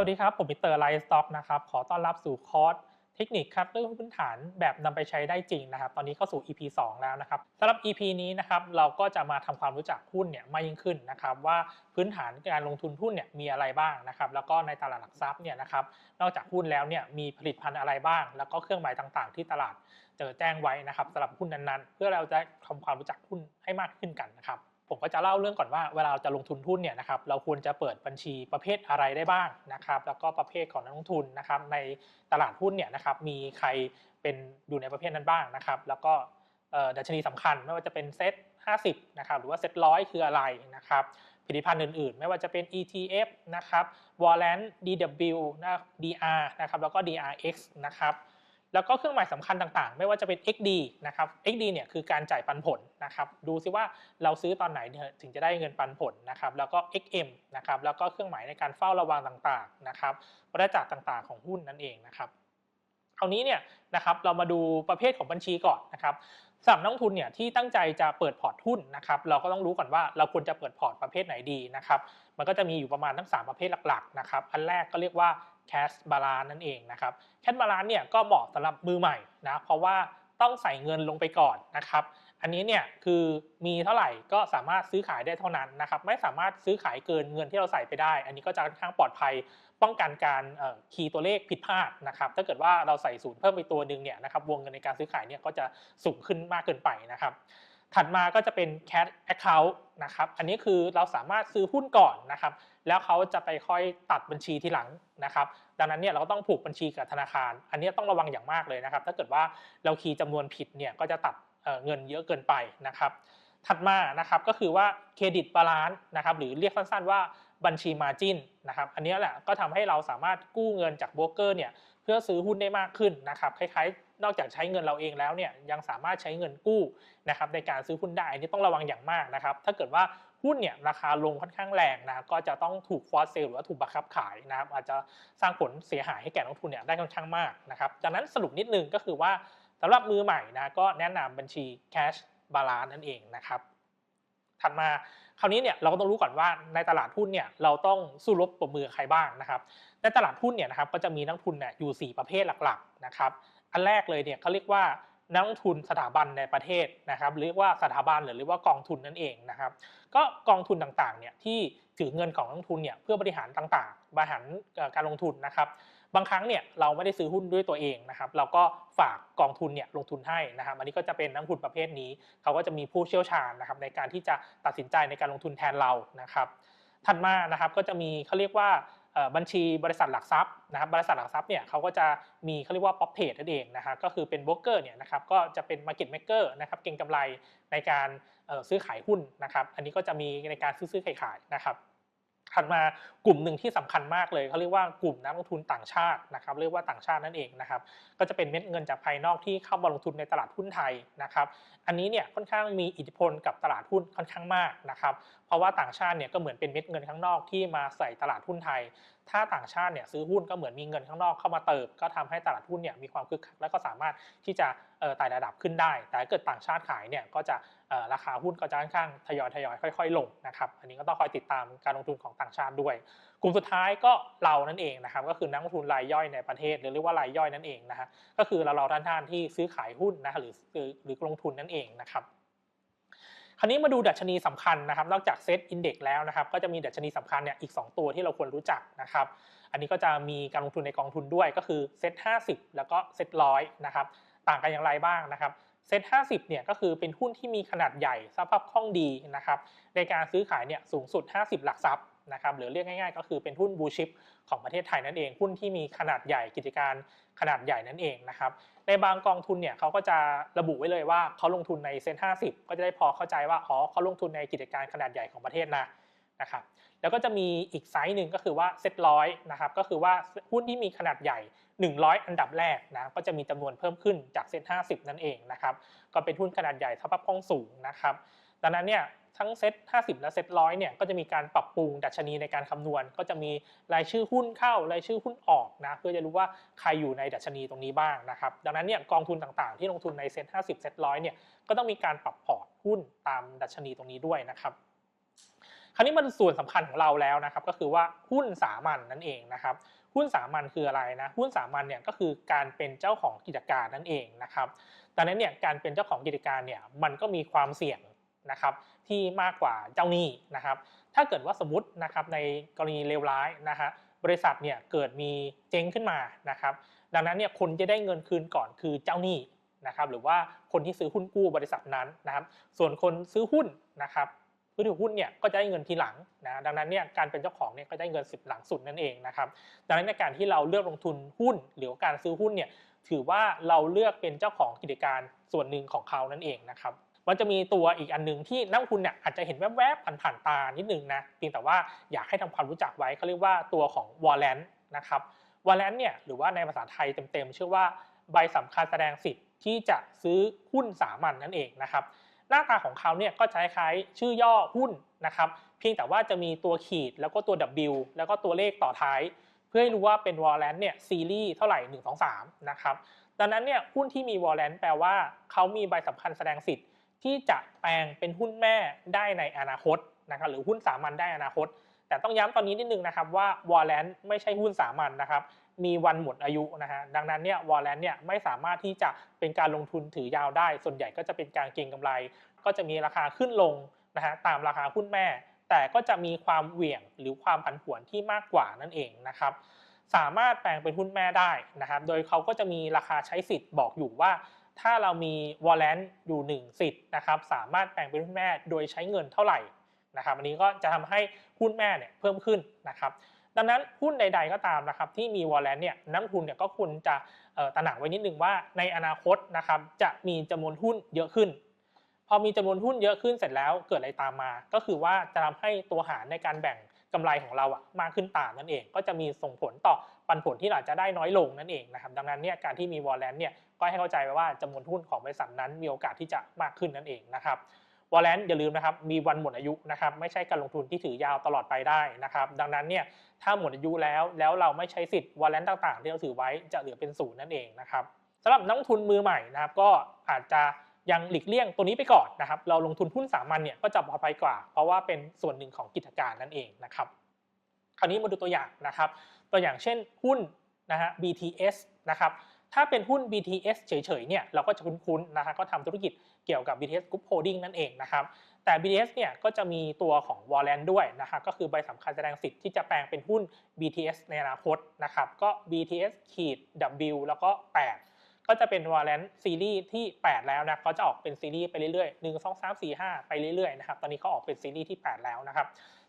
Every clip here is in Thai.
วัสดีครับ ผมมิสเตอร์ไลฟ์สต็อกนะครับ ขอต้อนรับสู่คอร์สเทคนิคคัดเลือกพื้นฐานแบบนำไปใช้ได้จริงนะครับ ตอนนี้ก็สู่ EP 2 แล้วนะครับสำหรับ EP นี้นะครับ เราก็จะมาทำความรู้จักหุ้นเนี่ยมากยิ่งขึ้นนะครับ ว่าพื้นฐานการลงทุนหุ้นเนี่ยมีอะไรบ้างนะครับ แล้วก็ในตลาดหลักทรัพย์เนี่ยนะครับ นอกจากหุ้นแล้วเนี่ยมีผลิตภัณฑ์อะไรบ้าง แล้วก็เครื่องหมายต่างๆ ที่ตลาดเจอแจ้งไว้นะครับสำหรับหุ้นนั้นๆ เพื่อเราจะทำความรู้จักหุ้นให้มากขึ้นกันนะครับ ผมก็จะเล่าเรื่องก่อนว่าเวลาเราจะลงทุนหุ้นเนี่ยนะครับเราควรจะเปิดบัญชีประเภทอะไรได้บ้างนะครับแล้วก็ประเภทของนักลงทุนนะครับในตลาดหุ้นเนี่ยนะครับมีใครเป็นอยู่ในประเภทนั้นบ้างนะครับแล้วก็ดัชนีสำคัญไม่ว่าจะเป็นเซ็ต50นะครับหรือว่าเซ็ตร้อยคืออะไรนะครับผลิตภัณฑ์อื่นๆ ไม่ว่าจะเป็น ETF นะครับ Warrant DW DR นะครับแล้วก็ DRX นะครับ แล้วก็เครื่องหมายสำคัญต่างๆ ไม่ว่าจะเป็น XD นะครับ XD เนี่ยคือการจ่ายปันผลนะครับ ดูซิว่าเราซื้อตอนไหนถึงจะได้เงินปันผลนะครับ แล้วก็ XM นะครับ แล้วก็เครื่องหมายในการเฝ้าระวังต่างๆ นะครับวัฏจักรต่างๆ ของหุ้นนั่นเองนะครับคราวนี้เนี่ยนะครับเรามาดูประเภทของบัญชีก่อนนะครับสำหรับนักทุนเนี่ยที่ตั้งใจจะเปิดพอร์ตหุ้นนะครับเราก็ต้องรู้ก่อนว่าเราควรจะเปิดพอร์ตประเภทไหนดีนะครับมันก็จะมีอยู่ประมาณทั้ง 3 ประเภทหลักๆนะครับอันแรกก็เรียกว่า cash balance นั่นเองนะครับ cash balance เนี่ยก็เหมาะสำหรับมือใหม่นะเพราะว่าต้องใส่เงินลงไปก่อนนะครับ อันนี้เนี่ยคือมีเท่าไหร่ก็สามารถซื้อขายได้เท่านั้นนะครับ ไม่สามารถซื้อขายเกินเงินที่เราใส่ไปได้ อันนี้ก็จะค่อนข้างปลอดภัยป้องกันการคีย์ตัวเลขผิดพลาดนะครับ ถ้าเกิดว่าเราใส่ศูนย์เพิ่มไปตัวหนึ่งเนี่ยนะครับวงเงินในการซื้อขายเนี่ยก็จะสูงขึ้นมากเกินไปนะครับ ถัดมาก็จะเป็น cash account นะครับอันนี้คือเราสามารถซื้อหุ้นก่อนนะครับ แล้วเขาจะไปค่อยตัดบัญชีทีหลังนะครับ ดังนั้นเนี่ยเราก็ต้องผูกบัญชีกับธนาคาร อันนี้ต้องระวังอย่างมากเลยนะครับ ถ้าเกิดว่าเราคีย์จำนวนผิดเนี่ยก็จะตัดเงินเยอะเกินไปนะครับ ถัดมานะครับก็คือว่าเครดิตบาลานซ์นะครับหรือเรียกสั้นๆว่าบัญชีมาจินนะครับอันนี้แหละก็ทำให้เราสามารถกู้เงินจากโบรกเกอร์เนี่ยเพื่อซื้อหุ้นได้มากขึ้นนะครับคล้ายๆ นอกจากใช้เงินเราเองแล้วเนี่ยยังสามารถใช้เงินกู้นะครับในการซื้อหุ้นได้อันนี้ต้องระวังอย่างมากนะครับ ถ้าเกิดว่าหุ้นเนี่ยราคาลงค่อนข้างแรงนะก็จะต้องถูกฟอสเซลหรือว่าถูกบังคับขายนะครับอาจจะสร้างผลเสียหายให้แก่นักทุนเนี่ยได้ค่อนข้างมากนะครับจากนั้นสรุปนิดนึงก็คือว่าสำหรับมือใหม่นะก็แนะนำบัญชี cash balance นั่นเองนะครับถัดมาคราวนี้เนี่ยเราก็ต้องรู้ก่อนว่าในตลาดหุ้นเนี่ยเราต้องสู้รบปรบมือใครบ้างนะครับในตลาดหุ้นเนี่ยนะครับก็จะมีนักทุนเนี่ยอยู่ 4 ประเภทหลักๆนะครับ อันแรกเลยเนี่ยเขาเรียกว่านักลงทุนสถาบันในประเทศนะครับเรียกว่าสถาบันหรือเรียกว่ากองทุนนั่นเองนะครับ ก็กองทุนต่างๆเนี่ยที่ถือเงินของนักลงทุนเนี่ยเพื่อบริหารต่างๆ บริหารการลงทุนนะครับบางครั้งเนี่ยเราไม่ได้ซื้อหุ้นด้วยตัวเองนะครับเราก็ฝากกองทุนเนี่ยลงทุนให้นะครับ อันนี้ก็จะเป็นนักทุนประเภทนี้ เขาก็จะมีผู้เชี่ยวชาญนะครับในการที่จะตัดสินใจในการลงทุนแทนเรานะครับ ถัดมานะครับก็จะมีเขาเรียกว่า บัญชีบริษัทหลักทรัพย์นะครับบริษัทหลักทรัพย์เนี่ยเขาก็จะมีเขาเรียกว่าป๊อปเทรดนั่นเองนะครับก็คือเป็นโบรกเกอร์เนี่ยนะครับก็จะเป็นมาร์เก็ตเมกเกอร์นะครับเก็งกำไรในการซื้อขายหุ้นนะครับอันนี้ก็จะมีในการซื้อซื้อขายขายนะครับถัดมากลุ่มหนึ่งที่สำคัญมากเลยเขาเรียกว่ากลุ่มนักลงทุนต่างชาตินะครับเรียกว่าต่างชาตินั่นเองนะครับก็จะเป็นเม็ดเงินจากภายนอกที่เข้ามาลงทุนในตลาดหุ้นไทยนะครับอันนี้เนี่ยค่อนข้างมีอิทธิพลกับตลาดหุ้นค่อนข้างมากนะครับ เพราะว่าต่างชาติเนี่ยก็เหมือนเป็นเม็ดเงินข้างนอกที่มาใส่ตลาดหุ้นไทย ถ้าต่างชาติเนี่ยซื้อหุ้นก็เหมือนมีเงินข้างนอกเข้ามาเติมก็ทำให้ตลาดหุ้นเนี่ยมีความคึกคักและก็สามารถที่จะไต่ระดับขึ้นได้ แต่เกิดต่างชาติขายเนี่ยก็จะราคาหุ้นก็จะค่อนข้างทยอยทยอยค่อย ๆ ลงนะครับอันนี้ก็ต้องคอยติดตามการลงทุนของต่างชาติด้วย กลุ่มสุดท้ายก็เรานั่นเองนะครับก็คือนักลงทุนรายย่อยในประเทศหรือเรียกว่ารายย่อยนั่นเองนะฮะก็คือเราเราท่านๆที่ซื้อขายหุ้นนะหรือหรือลงทุนนั่นเองนะครับ คราวนี้มาดูดัชนีสำคัญนะครับ นอกจากเซตอินเด็กแล้วนะครับ ก็จะมีดัชนีสำคัญเนี่ยอีก 2 ตัวที่เราควรรู้จักนะครับ อันนี้ก็จะมีการลงทุนในกองทุนด้วยก็คือเซต50แล้วก็เซตร้อยนะครับ ต่างกันอย่างไรบ้างนะครับเซ็ต50เนี่ยก็คือเป็นหุ้นที่มีขนาดใหญ่สภาพคล่องดีนะครับในการซื้อขายเนี่ยสูงสุด 50 หลักทรัพย์นะครับหรือเรียกง่ายๆ ก็คือเป็นหุ้นบูชิปของประเทศไทยนั่นเองหุ้นที่มีขนาดใหญ่กิจการ ขนาดใหญ่นั่นเองนะครับ ในบางกองทุนเนี่ยเขาก็จะระบุไว้เลยว่าเขาลงทุนในเซ็น50ก็จะได้พอเข้าใจว่าอ๋อเขาลงทุนในกิจการขนาดใหญ่ของประเทศนะนะครับแล้วก็จะมีอีกไซส์หนึ่งก็คือว่าเซ็ตร้อยนะครับก็คือว่าหุ้นที่มีขนาดใหญ่ 100 อันดับแรกนะก็จะมีจำนวนเพิ่มขึ้นจากเซ็ต50นั่นเองนะครับก็เป็นหุ้นขนาดใหญ่สภาพคล่องสูงนะครับดังนั้นเนี่ย ทั้งเซ็ต50 และเซ็ตร้อยเนี่ยก็จะมีการปรับปรุงดัชนีในการคำนวณ ก็จะมีรายชื่อหุ้นเข้ารายชื่อหุ้นออกนะเพื่อจะรู้ว่าใครอยู่ในดัชนีตรงนี้บ้างนะครับดังนั้นเนี่ยกองทุนต่างๆ ที่ลงทุนในเซ็ต50 เซ็ตร้อยเนี่ยก็ต้องมีการปรับพอร์ตหุ้นตามดัชนีตรงนี้ด้วยนะครับคราวนี้มันส่วนสำคัญของเราแล้วนะครับก็คือว่าหุ้นสามัญนนั่นเองนะครับหุ้นสามัญคืออะไรนะหุ้นสามัญเนี่ยก็คือการเป็นเจ้าของกิจการนั่นเองนะครับดังนั้นเนี่ยการเป็นเจ้าของกิจการเนี่ยมันก็มีความเสี่ยง นะครับที่มากกว่าเจ้าหนี้นะครับ ถ้าเกิดว่าสมมตินะครับในกรณีเลวร้ายนะฮะบริษัทเนี่ยเกิดมีเจ๊งขึ้นมานะครับ ดังนั้นเนี่ยคนจะได้เงินคืนก่อนคือเจ้าหนี้นะครับ หรือว่าคนที่ซื้อหุ้นกู้บริษัทนั้นนะครับ ส่วนคนซื้อหุ้นนะครับผู้ถือหุ้นเนี่ยก็จะได้เงินทีหลังนะดังนั้นเนี่ยการเป็นเจ้าของเนี่ยก็ได้เงินสิบหลังสุดนั่นเองนะครับดังนั้นในการที่เราเลือกลงทุนหุ้น หรือการซื้อหุ้นเนี่ยถือว่าเราเลือกเป็นเจ้าของกิจการส่วนหนึ่งของเขานั่นเองนะครับ มันจะมีตัวอีกอันหนึ่งที่นักลงทุนเนี่ยอาจจะเห็นแวบๆผ่านๆตานิดนึงนะเพียงแต่ว่าอยากให้ทำความรู้จักไว้เขาเรียกว่าตัวของวอลเลนนะครับวอลเลนเนี่ยหรือว่าในภาษาไทยเต็มๆชื่อว่าใบสำคัญแสดงสิทธิ์ที่จะซื้อหุ้นสามัญนนั่นเองนะครับหน้าตาของเขาเนี่ยก็จะคล้ายๆชื่อย่อหุ้นนะครับเพียงแต่ว่าจะมีตัวขีดแล้วก็ตัว W แล้วก็ตัวเลขต่อท้าย เพื่อให้รู้ว่าเป็นวอลเลนเนี่ยซีรีส์เท่าไหร่ 1 2 3นะครับดังนั้นเนี่ยหุ้นที่มีวอลเลนแปลว่าเขามีใบสำคัญแสดงสิทธิ์ ที่จะแปลงเป็นหุ้นแม่ได้ในอนาคตนะครับหรือหุ้นสามัญได้อนาคต แต่ต้องย้ำตอนนี้นิดนึงนะครับว่าวอลเลนไม่ใช่หุ้นสามัญนะครับมีวันหมดอายุนะฮะดังนั้นเนี่ยวอลเลนเนี่ยไม่สามารถที่จะเป็นการลงทุนถือยาวได้ ส่วนใหญ่ก็จะเป็นการเก็งกำไร ก็จะมีราคาขึ้นลงนะฮะตามราคาหุ้นแม่ แต่ก็จะมีความเหวี่ยงหรือความผันผวนที่มากกว่านั่นเองนะครับสามารถแปลงเป็นหุ้นแม่ได้นะครับ โดยเขาก็จะมีราคาใช้สิทธิ์บอกอยู่ว่า ถ้าเรามีวอลเลนต์อยู่ 1 สิทธิ์นะครับสามารถแปลงเป็นหุ้นแม่โดยใช้เงินเท่าไหร่นะครับอันนี้ก็จะทำให้หุ้นแม่เนี่ยเพิ่มขึ้นนะครับดังนั้นหุ้นใด ๆก็ตามนะครับที่มีวอลเลนต์เนี่ยนักทุนเนี่ยก็ควรจะตระหนักไว้นิดนึงว่าในอนาคตนะครับจะมีจำนวนหุ้นเยอะขึ้น พอมีจำนวนหุ้นเยอะขึ้นเสร็จแล้วเกิดอะไรตามมา ก็คือว่าจะทำให้ตัวหารในการแบ่งกำไรของเราอะมากขึ้นตามนั่นเอง ก็จะมีส่งผลต่อ ปันผลที่เราจะได้น้อยลงนั่นเองนะครับดังนั้นเนี่ยการที่มีวอลเลนเนี่ยก็ให้เข้าใจไว้ว่าจำนวนหุ้นของบริษัทนั้นมีโอกาสที่จะมากขึ้นนั่นเองนะครับวอลเลนอย่าลืมนะครับมีวันหมดอายุนะครับไม่ใช่การลงทุนที่ถือยาวตลอดไปได้นะครับดังนั้นเนี่ยถ้าหมดอายุแล้วแล้วเราไม่ใช้สิทธิ์วอลเลนต่างๆ ที่เราถือไว้จะเหลือเป็นศูนย์นั่นเองนะครับสำหรับนักทุนมือใหม่นะครับก็อาจจะยังหลีกเลี่ยงตัวนี้ไปก่อนนะครับเราลงทุนหุ้นสามัญเนี่ยก็จะปลอดภัยกว่า เพราะว่าเป็นส่วนหนึ่งของกิจการนั่นเองนะครับคราวนี้มาดูตัวอย่างนะครับ ตัวอย่างเช่นหุ้นนะฮะ BTS นะครับถ้าเป็นหุ้น BTS เฉยๆเนี่ยเราก็จะคุ้นๆนะฮะก็ทำธุรกิจเกี่ยวกับ BTS Group Holding นั่นเองนะครับแต่ BTS เนี่ยก็จะมีตัวของ Warrant ด้วยนะครับก็คือใบสำคัญแสดงสิทธิ์ที่จะแปลงเป็นหุ้น BTS ในอนาคตนะครับก็ BTS ขีด W แล้วก็ 8 ก็จะเป็น Warrant ซีรีส์ที่ 8 แล้วนะเขาจะออกเป็นซีรีส์ไปเรื่อยๆ 1 2 3 4 5 ไปเรื่อยๆนะครับตอนนี้เขาออกเป็นซีรีส์ที่ 8 แล้วนะครับ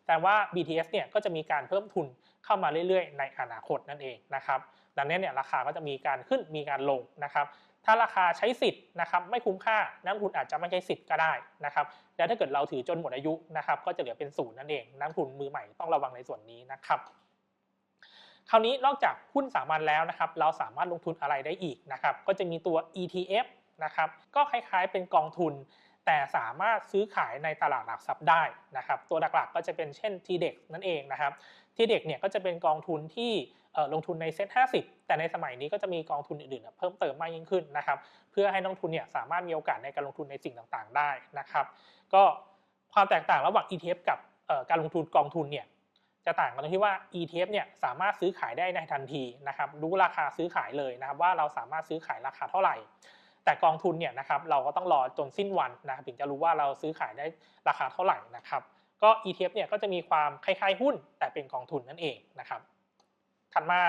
แต่ว่า BTS เนี่ยก็จะมีการเพิ่มทุนเข้ามาเรื่อยๆ ในอนาคตนั่นเองนะครับดังนั้นเนี่ยราคาก็จะมีการขึ้นมีการลงนะครับถ้าราคาใช้สิทธิ์นะครับไม่คุ้มค่านักทุนอาจจะไม่ใช้สิทธิ์ก็ได้นะครับแล้วถ้าเกิดเราถือจนหมดอายุนะครับก็จะเหลือเป็นศูนย์นั่นเองนักทุนมือใหม่ต้องระวังในส่วนนี้นะครับคราวนี้นอกจากหุ้นสามัญแล้วนะครับเราสามารถลงทุนอะไรได้อีกนะครับก็จะมีตัว ETF นะครับก็คล้ายๆเป็นกองทุน แต่สามารถซื้อขายในตลาดหลักทรัพย์ได้นะครับตัวหลักๆก็จะเป็นเช่น TDEX นั่นเองนะครับ TDEX เนี่ยก็จะเป็นกองทุนที่ลงทุนในเซ็ต50 แต่ในสมัยนี้ก็จะมีกองทุนอื่นๆ เพิ่มเติมมากยิ่งขึ้นนะครับ เพื่อให้นักลงทุนเนี่ยสามารถมีโอกาสในการลงทุนในสิ่งต่างๆ ได้นะครับ ก็ความแตกต่างระหว่าง ETF กับการลงทุนกองทุนเนี่ยจะต่างกันตรงที่ว่า ETF เนี่ยสามารถซื้อขายได้ในทันทีนะครับรู้ราคาซื้อขายเลยนะครับว่าเราสามารถซื้อขายราคาเท่าไหร่ แต่กองทุนเนี่ยนะครับเราก็ต้องรอจนสิ้นวันนะครับถึงจะรู้ว่าเราซื้อขายได้ราคาเท่าไหร่นะครับก็ ETF เนี่ยก็จะมีความคล้ายๆหุ้น แต่เป็นกองทุนนั่นเองนะครับถัดมา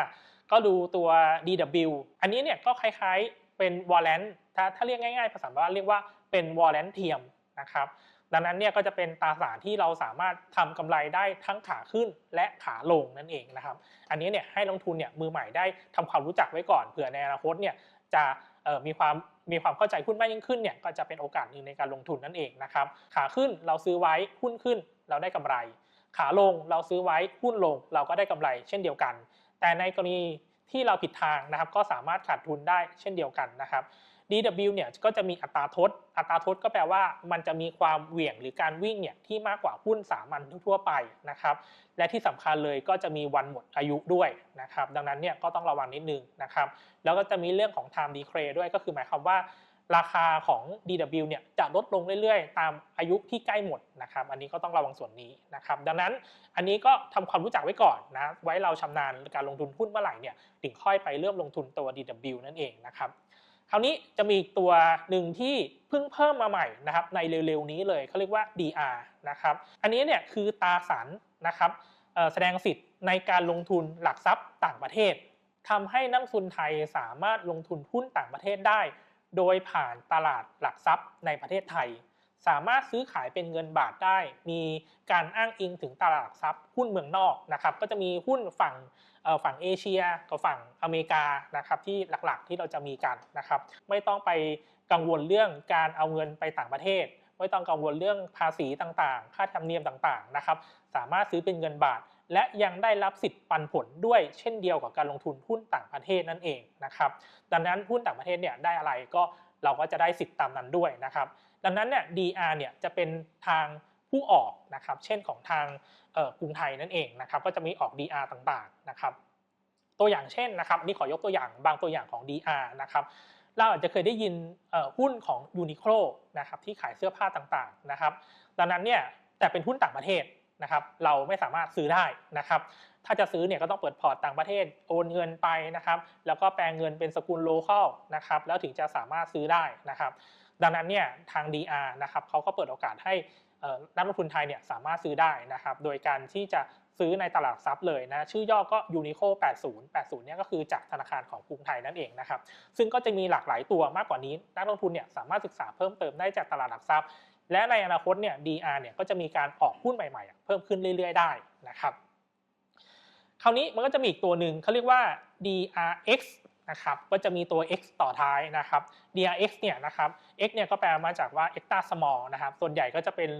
ก็ดูตัว DW อันนี้เนี่ยก็คล้ายๆเป็น warrant ถ้าถ้าเรียกง่ายๆ ภาษาบ้านเรียกว่าเป็น warrant เทียมนะครับดังนั้นเนี่ยก็จะเป็นตราสารที่เราสามารถทำกำไรได้ทั้งขาขึ้นและขาลงนั่นเองนะครับ อันนี้เนี่ยให้ลงทุนเนี่ยมือใหม่ได้ทำความรู้จักไว้ก่อนเผื่อในอนาคตเนี่ยจะมีความ มีความเข้าใจหุ้นมากยิ่งขึ้นเนี่ยก็จะเป็นโอกาสหนึ่งในการลงทุนนั่นเองนะครับขาขึ้นเราซื้อไว้หุ้นขึ้นเราได้กำไร ขาลงเราซื้อไว้หุ้นลง เราก็ได้กำไร เช่นเดียวกัน แต่ในกรณีที่เราผิดทางนะครับก็สามารถขาดทุนได้เช่นเดียวกันนะครับ DW เนี่ยก็จะมีอัตราทด อัตราทดก็แปลว่ามันจะมีความเหวี่ยงหรือการวิ่งเนี่ยที่มากกว่าหุ้นสามัญทั่วไปนะครับ และที่สำคัญเลยก็จะมีวันหมดอายุด้วยนะครับ ดังนั้นเนี่ยก็ต้องระวังนิดนึงนะครับ แล้วก็จะมีเรื่องของ time decay ด้วยก็คือหมายความว่า ราคาของ DW เนี่ยจะลดลงเรื่อยๆ ตามอายุที่ใกล้หมดนะครับ อันนี้ก็ต้องระวังส่วนนี้นะครับ ดังนั้นอันนี้ก็ทำความรู้จักไว้ก่อนนะ ไว้เราชำนาญการลงทุนหุ้นเมื่อไหร่เนี่ยถึงค่อยไปเริ่มลงทุนตัว DW นั่นเองนะครับ คราวนี้จะมีอีกตัวหนึ่งที่เพิ่งเพิ่มมาใหม่นะครับในเร็วๆนี้เลยเขาเรียกว่า DR นะครับอันนี้เนี่ยคือตาสารนะครับแสดงสิทธิ์ในการลงทุนหลักทรัพย์ต่างประเทศทำให้นักทุนไทยสามารถลงทุนหุ้นต่างประเทศได้ โดยผ่านตลาดหลักทรัพย์ในประเทศไทย สามารถซื้อขายเป็นเงินบาทได้ มีการอ้างอิงถึงตลาดหลักทรัพย์หุ้นเมืองนอกนะครับก็จะมีหุ้นฝั่ง ฝั่งเอเชียกับฝั่งอเมริกานะครับที่หลักๆที่เราจะมีกันนะครับไม่ต้องไปกังวลเรื่องการเอาเงินไปต่างประเทศ ไม่ต้องกังวลเรื่องภาษีต่างๆ ค่าธรรมเนียมต่างๆนะครับสามารถซื้อเป็นเงินบาท และยังได้รับสิทธิ์ปันผลด้วยเช่นเดียวกับการลงทุนหุ้นต่างประเทศนั่นเองนะครับดังนั้นหุ้นต่างประเทศเนี่ยได้อะไรก็เราก็จะได้สิทธิ์ตามนั้นด้วยนะครับดังนั้นเนี่ย DR เนี่ยจะเป็นทาง ผู้ออกนะครับ เช่นของทางกรุงไทยนั่นเองนะครับ ก็จะมีออก DR ต่างๆนะครับ ตัวอย่างเช่นนะครับอันนี่ขอยกตัวอย่างบางตัวอย่างของ DR นะครับ เราอาจจะเคยได้ยินหุ้นของ Uniqlo นะครับที่ขายเสื้อผ้าต่างๆนะครับ ดังนั้นเนี่ยแต่เป็นหุ้นต่างประเทศนะครับ เราไม่สามารถซื้อได้นะครับ ถ้าจะซื้อเนี่ยก็ต้องเปิดพอร์ตต่างประเทศโอนเงินไปนะครับ แล้วก็แปลงเงินเป็นสกุลโลเคอลนะครับ แล้วถึงจะสามารถซื้อได้นะครับ ดังนั้นเนี่ยทาง DR นะครับเขาก็เปิดโอกาสให้ นักลงทุนไทยเนี่ยสามารถซื้อได้นะครับ โดยการที่จะซื้อในตลาดหลักทรัพย์เลยนะ ชื่อย่อก็ Unico 80 80เนี่ยก็คือจากธนาคารของกรุงไทยนั่นเองนะครับ ซึ่งก็จะมีหลากหลายตัวมากกว่านี้ นักลงทุนเนี่ยสามารถศึกษาเพิ่มเติมได้จากตลาดหลักทรัพย์ และในอนาคตเนี่ย DR เนี่ยก็จะมีการออกหุ้นใหม่ๆ เพิ่มขึ้นเรื่อย ๆ ได้นะครับ คราวนี้มันก็จะมีอีกตัวหนึ่งเขาเรียกว่า DRX นะครับก็จะมีตัว X ต่อท้ายนะครับ DRX เนี่ยนะครับ X เนี่ยก็แปลมาจากว่า extra small นะครับส่วนใหญ่ก็จะเป็น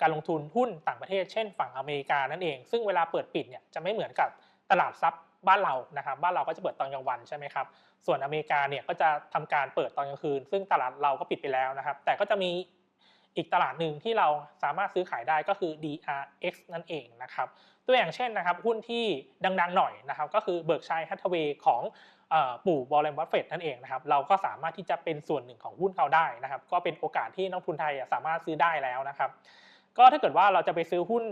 การลงทุนหุ้นต่างประเทศ เช่นฝั่งอเมริกานั่นเอง ซึ่งเวลาเปิดปิดเนี่ยจะไม่เหมือนกับตลาดทรัพย์บ้านเรานะครับบ้านเราก็จะเปิดตอนกลางวันใช่ไหมครับส่วนอเมริกาเนี่ยก็จะทำการเปิดตอนกลางคืน ซึ่งตลาดเราก็ปิดไปแล้วนะครับ แต่ก็จะมีอีกตลาดหนึ่งที่เราสามารถซื้อขายได้ก็คือ DRX นั่นเองนะครับตัวอย่างเช่นนะครับหุ้นที่ดังๆหน่อยนะครับก็คือเบิร์กชัยฮัตเวย์ของ ปู่บอลเลนบัฟเฟตนั่นเองนะครับเราก็สามารถที่จะเป็นส่วนหนึ่งของหุ้นเขาได้นะครับ ก็เป็นโอกาสที่นักทุนไทยสามารถซื้อได้แล้วนะครับ ก็ถ้าเกิดว่าเราจะไปซื้อหุ้น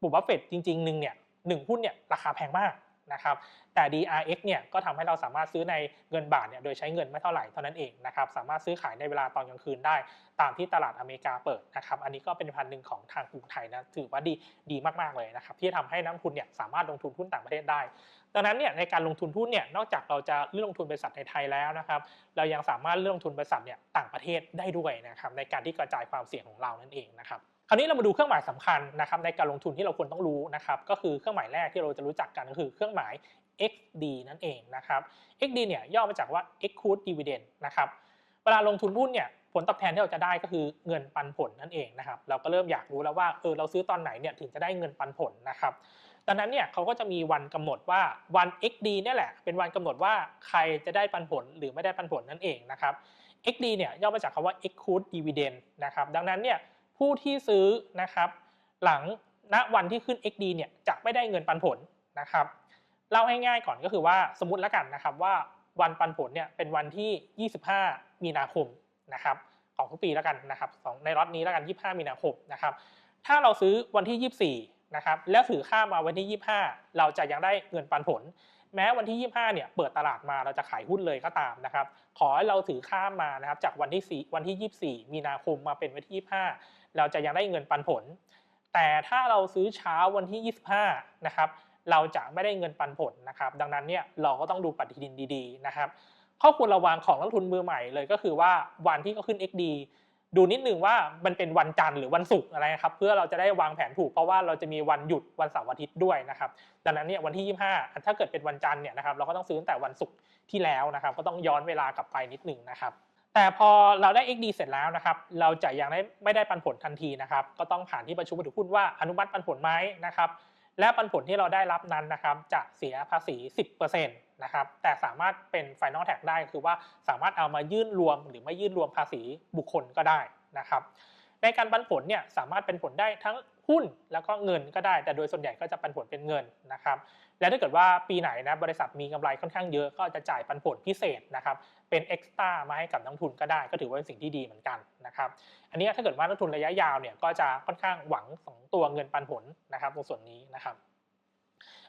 ปู่บัฟเฟตจริงๆหนึ่งเนี่ยหนึ่งหุ้นเนี่ยราคาแพงมากนะครับแต่ DRX เนี่ยก็ทำให้เราสามารถซื้อในเงินบาทเนี่ยโดยใช้เงินไม่เท่าไหร่เท่านั้นเองนะครับสามารถซื้อขายในเวลาตอนกลางคืนได้ ตามที่ตลาดอเมริกาเปิดนะครับอันนี้ก็เป็นพันหนึ่งของทางกรุงไทยนะถือว่าดีดีมากๆเลยนะครับที่ทำให้นักทุนเนี่ยสามารถลงทุนหุ้นต่างประเทศได้ ดังนั้นเนี่ยในการลงทุนหุ้นเนี่ยนอกจากเราจะเลือกลงทุนบริษัทในไทยแล้วนะครับเรายังสามารถเลือกลงทุนบริษัทเนี่ยต่างประเทศได้ด้วยนะครับในการที่กระจายความเสี่ยงของเรานั่นเองนะครับคราวนี้เรามาดูเครื่องหมายสำคัญนะครับในการลงทุนที่เราควรต้องรู้นะครับก็คือเครื่องหมายแรกที่เราจะรู้จักกันก็คือเครื่องหมาย XD นั่นเองนะครับ XD เนี่ยย่อมาจากว่า Accrued Dividend นะครับเวลาลงทุนหุ้นเนี่ยผลตอบแทนที่เราจะได้ก็คือเงินปันผลนั่นเองนะครับเราก็เริ่มอยากรู้แล้วว่าเออเราซื้อตอนไหนเนี่ยถึงจะได้เงินปันผลนะครับ ดังนั้นเนี่ยเขาก็จะมีวันกำหนดว่าวัน XD เนี่ยแหละ เป็นวันกำหนดว่าใครจะได้ปันผลหรือไม่ได้ปันผลนั่นเองนะครับ XD เนี่ยย่อมาจากคำว่า Accrued Dividend นะครับ ดังนั้นเนี่ยผู้ที่ซื้อนะครับ หลังณวันที่ขึ้น XD เนี่ยจะไม่ได้เงินปันผลนะครับเล่าให้ง่ายก่อนก็คือว่าสมมติแล้วกันนะครับว่าวันปันผลเนี่ยเป็นวันที่ 25 มีนาคมนะครับของทุกปีแล้วกันนะครับในล็อตนี้แล้วกัน 25 มีนาคมนะครับถ้าเราซื้อวันที่ 24 นะครับแล้วถือข้ามาวันที่ 25 เราจะยังได้เงินปันผล แม้วันที่ 25 เนี่ยเปิดตลาดมาเราจะขายหุ้นเลยก็ตามนะครับขอให้เราถือข้ามมานะครับจากวันที่4วันที่ 24 มีนาคมมาเป็นวันที่ 25 เราจะยังได้เงินปันผล แต่ถ้าเราซื้อเช้าวันที่ 25 นะครับเราจะไม่ได้เงินปันผลนะครับดังนั้นเนี่ยเราก็ต้องดูปฏิทินดีๆนะครับข้อควรระวังของนักทุนมือใหม่เลยก็คือว่าวันที่เขาขึ้น XD ดูนิดนึงว่ามันเป็นวันจันทร์หรือวันศุกร์อะไรนะครับเพื่อเราจะได้วางแผนถูกเพราะว่าเราจะมีวันหยุดวันเสาร์อาทิตย์ด้วยนะครับดังนั้นเนี่ยวันที่ 25 ถ้าเกิดเป็นวันจันทร์เนี่ยนะครับเราก็ต้องซื้อตั้งแต่วันศุกร์ที่แล้วนะครับ ก็ต้องย้อนเวลากลับไปนิดนึงนะครับ แต่พอเราได้ XD เสร็จแล้วนะครับ เราจะยังได้ไม่ได้ปันผลทันทีนะครับ ก็ต้องผ่านที่ประชุมผู้ถือหุ้นว่าอนุมัติปันผลไหมนะครับ และปันผลที่เราได้รับนั้นนะครับจะเสียภาษี 10%นะครับแต่สามารถเป็น Final Tax ได้คือว่าสามารถเอามายื่นรวม หรือไม่ยื่นรวมภาษีบุคคลก็ได้นะครับในการปันผลเนี่ยสามารถเป็นผลได้ทั้งหุ้นแล้วก็เงินก็ได้ แต่โดยส่วนใหญ่ก็จะปันผลเป็นเงินนะครับ และถ้าเกิดว่าปีไหนนะบริษัทมีกำไรค่อนข้างเยอะก็จะจ่ายปันผลพิเศษนะครับเป็นเอ็กซ์ต้ามาให้กับนักลงทุนก็ได้ ก็ถือว่าเป็นสิ่งที่ดีเหมือนกันนะครับอันนี้ถ้าเกิดว่านักลงทุนระยะยาวเนี่ยก็จะค่อนข้างหวังสองตัวเงินปันผลนะครับตรงส่วนนี้นะครับ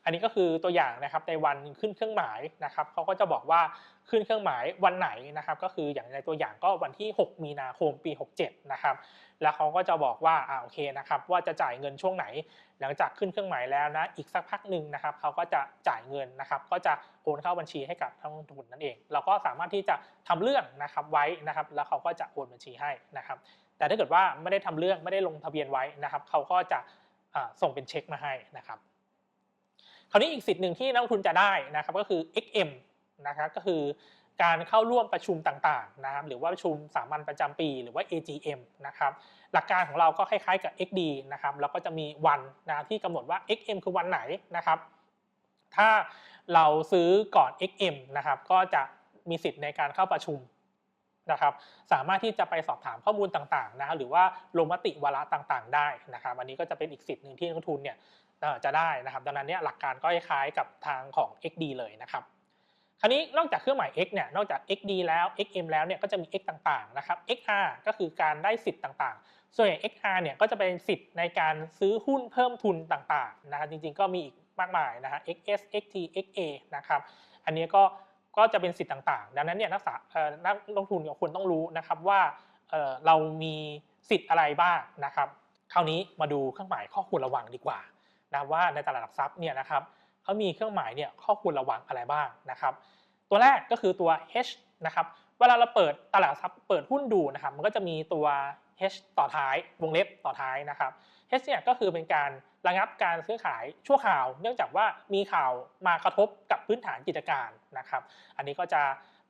อันนี้ก็คือตัวอย่างนะครับในวันขึ้นเครื่องหมายนะครับเขาก็จะบอกว่า ขึ้นเครื่องหมายวันไหนนะครับ ก็คืออย่างในตัวอย่างก็วันที่ 6 มีนาคมปี 67 นะครับ แล้วเขาก็จะบอกว่าอ่าโอเคนะครับ ว่าจะจ่ายเงินช่วงไหน หลังจากขึ้นเครื่องหมายแล้วนะ อีกสักพักหนึ่งนะครับเขาก็จะจ่ายเงินนะครับ ก็จะโอนเข้าบัญชีให้กับทางลงทุนนั่นเอง เราก็สามารถที่จะทำเรื่องนะครับไว้นะครับ แล้วเขาก็จะโอนบัญชีให้นะครับ แต่ถ้าเกิดว่าไม่ได้ทำเรื่องไม่ได้ลงทะเบียนไว้นะครับเขาก็จะส่งเป็นเช็คมาให้นะครับคราวนี้อีกสิทธิ์หนึ่งที่นักลงทุนจะได้นะครับก็คือ XM นะครับก็คือการเข้าร่วมประชุมต่างๆนะครับหรือว่าประชุมสามัญประจำปี หรือว่า AGM นะครับหลักการของเราก็คล้ายๆกับ XD นะครับแล้วก็จะมีวันนะที่กำหนดว่า XM คือวันไหนนะครับ ถ้าเราซื้อก่อน XM นะครับก็จะมีสิทธิ์ในการเข้าประชุมนะครับสามารถที่จะไปสอบถามข้อมูลต่างๆนะหรือว่าลงมติวาระต่างๆ ได้นะครับ อันนี้ก็จะเป็นอีกสิทธิ์หนึ่งที่นักทุนเนี่ยจะได้นะครับ ดังนั้นเนี่ยหลักการก็คล้ายๆกับทางของ XD เลยนะครับ คราวนี้นอกจากเครื่องหมาย X เนี่ยนอกจาก XD แล้ว XM แล้วเนี่ยก็จะมี X ต่างๆนะครับ XR ก็คือการได้สิทธิ์ต่างๆ ส่วนใหญ่ XR เนี่ยก็จะเป็นสิทธิ์ในการซื้อหุ้นเพิ่มทุนต่างๆนะครับจริงๆก็มีอีกมากมายนะฮะ XS XT XA นะครับอันนี้ก็ก็จะเป็นสิทธิ์ต่างๆ ดังนั้นเนี่ยนักษานักลงทุนควรต้องรู้นะครับว่าเออเรามีสิทธิ์อะไรบ้างนะครับ คราวนี้มาดูเครื่องหมายข้อควรระวังดีกว่านะว่าในตลาดหลักทรัพย์เนี่ยนะครับ เขามีเครื่องหมายเนี่ยข้อควรระวังอะไรบ้างนะครับ ตัวแรกก็คือตัว H นะครับเวลาเราเปิดตลาดทรัพย์เปิดหุ้นดูนะครับมันก็จะมีตัว H ต่อท้ายวงเล็บต่อท้ายนะครับ H เนี่ยก็คือเป็นการระงับการซื้อขายชั่วคราว เนื่องจากว่ามีข่าวมากระทบกับพื้นฐานกิจการนะครับ อันนี้ก็จะ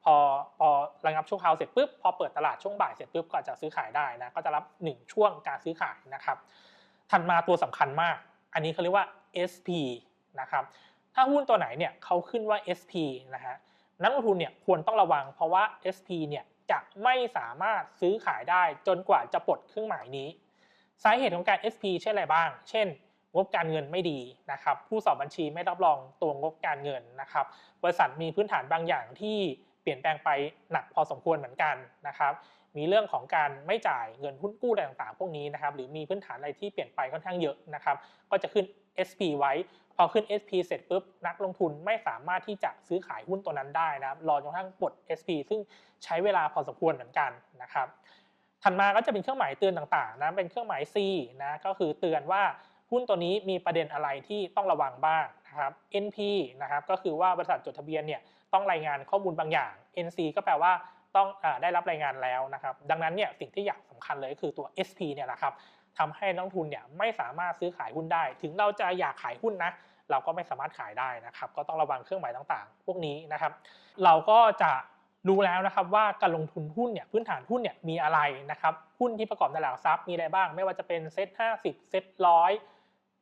พอพอระงับช่วงคราวเสร็จปุ๊บพอเปิดตลาดช่วงบ่ายเสร็จปุ๊บก็จะซื้อขายได้นะก็จะรับ 1 ช่วงการซื้อขายนะครับถัดมาตัวสำคัญมาก อันนี้เขาเรียกว่า SP นะครับ ถ้าหุ้นตัวไหนเนี่ยเขาขึ้นว่า SP นะฮะนักลงทุนเนี่ยควรต้องระวังเพราะว่า SP เนี่ยจะไม่สามารถซื้อขายได้จนกว่าจะปลดเครื่องหมายนี้ สาเหตุของการ SP เช่นอะไรบ้าง เช่น งบการเงินไม่ดีนะครับ ผู้สอบบัญชีไม่รับรองตัวงบการเงินนะครับ บริษัทมีพื้นฐานบางอย่างที่เปลี่ยนแปลงไปหนักพอสมควรเหมือนกันนะครับ มีเรื่องของการไม่จ่ายเงินหุ้นกู้อะไรต่างๆ พวกนี้นะครับ หรือมีพื้นฐานอะไรที่เปลี่ยนไปค่อนข้างเยอะนะครับ ก็จะขึ้น SP ไว้ พอขึ้น SP เสร็จปุ๊บนักลงทุนไม่สามารถที่จะซื้อขายหุ้นตัวนั้นได้นะครับรอจนกระทั่งปลด SP ซึ่งใช้เวลาพอสมควรเหมือนกันนะครับถัดมาก็จะเป็นเครื่องหมายเตือนต่างๆนะเป็นเครื่องหมาย C นะก็คือเตือนว่าหุ้นตัวนี้มีประเด็นอะไรที่ต้องระวังบ้างนะครับ NP นะครับก็คือว่าบริษัทจดทะเบียนเนี่ยต้องรายงานข้อมูลบางอย่าง NC ก็แปลว่าต้องอได้รับรายงานแล้วนะครับ ดังนั้นเนี่ยสิ่งที่อยากสำคัญเลยก็คือตัว SP เนี่ยแหละครับ ทำให้นักทุนเนี่ยไม่สามารถซื้อขายหุ้นได้ ถึงเราจะอยากขายหุ้นนะเราก็ไม่สามารถขายได้นะครับ ก็ต้องระวังเครื่องหมายต่างๆ พวกนี้นะครับ เราก็จะรู้แล้วนะครับว่าการลงทุนหุ้นเนี่ยพื้นฐานหุ้นเนี่ยมีอะไรนะครับหุ้นที่ประกอบในตลาดหลักทรัพย์มีอะไรบ้าง ไม่ว่าจะเป็นเซ็ต50เซ็ตร้อย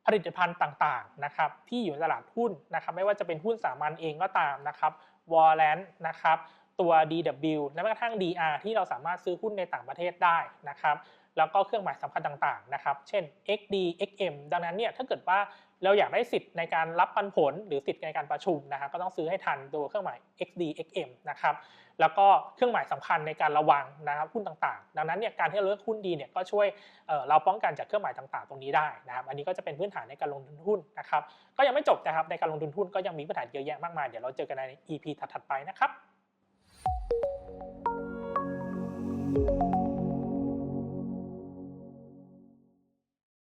ผลิตภัณฑ์ต่างๆนะครับที่อยู่ในตลาดหุ้นนะครับไม่ว่าจะเป็นหุ้นสามัญเองก็ตามนะครับวอลเลนนะครับตัว DW และแม้กระทั่ง DR ที่เราสามารถซื้อหุ้นในต่างประเทศได้นะครับ แล้วก็เครื่องหมายสำคัญต่างๆนะครับ เช่น XD XM ดังนั้นเนี่ยถ้าเกิดว่าเราอยากได้สิทธิ์ในการรับปันผล หรือสิทธิ์ในการประชุมนะครับก็ต้องซื้อให้ทันตัวเครื่องหมาย XD XM นะครับแล้วก็เครื่องหมายสำคัญในการระวังนะครับหุ้นต่างๆ ดังนั้นเนี่ยการที่เราเลือกหุ้นดีเนี่ยก็ช่วยเเราป้องกันจากเครื่องหมายต่างๆ ตรงนี้ได้นะครับ อันนี้ก็จะเป็นพื้นฐานในการลงทุนหุ้นนะครับ ก็ยังไม่จบนะครับในการลงทุนหุ้นก็ยังมีพื้นฐานเยอะแยะมากมายเดี๋ยวเราเจอกันใน EP ถัดๆไปนะครับ